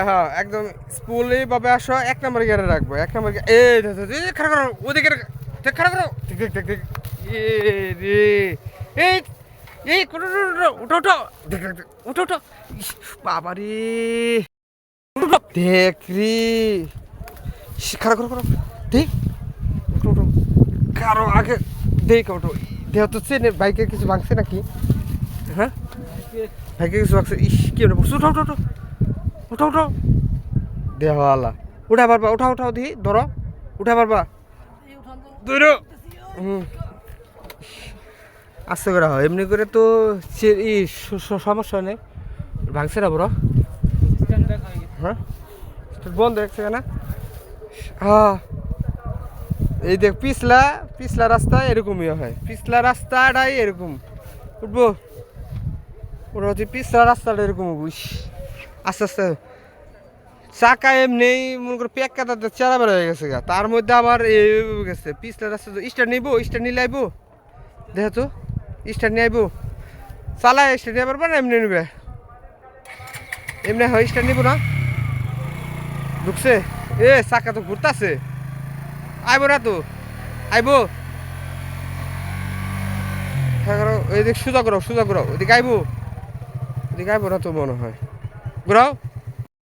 হ্যাঁ একদম স্কুলে আসো এক রাখব এক এই খারাপ করো এই উঠো উঠো উঠো উঠো দেখ দেখ উঠো উঠো বাবা রে উঠো, উঠো। দেখ রে খারাপ করো উঠো উঠো কারও আগে দেখ ওঠো দেহ তো চেনে বাইকে কিছু ভাঙছে নাকি হ্যাঁ ভাইকে কিছু ভাঙছে ইস কি হলো উঠো উঠো উঠো উঠো উঠো। দেহ আলা উঠা পারবা উঠা উঠাও দিহি ধরো। উঠা পারবা। ধরো। আস্তে করে হয় এমনি করে তো ই সমস্যা নেই। ভাঙছে না বড়? হ্যাঁ? বন্ধ দেখছে সেকেন্ড হ্যাঁ। এই দেখ পিছলা পিছলা রাস্তা এরকমই হয়। পিছলা রাস্তাটাই এরকম। উঠবো। ওটা হচ্ছে পিছলা রাস্তাটা এরকম বুঝ আস্তে আস্তে। চাকা এমনি, মনে করো পেক কাটাতে চেরা বেড়া হয়ে গেছে গা। তার মধ্যে আবার এই হয়ে গেছে, পিছলা রাস্তা স্টার নিবো স্টার নিলে আইবো। দেখো তো স্টার নিয়ে আইবো। চালায় স্টার নিয়ে পারবা না এমনি নিবে এমনি হয় স্টার নিবো না। ঢুকছে। এ চাকা তো ঘুরতাছে। আইবো না তো। আইবো। হ্যাঁ করো, এদিকে সোজা করো সোজা করো। ওদিকে আইবো না তো মনে হয়। Grau?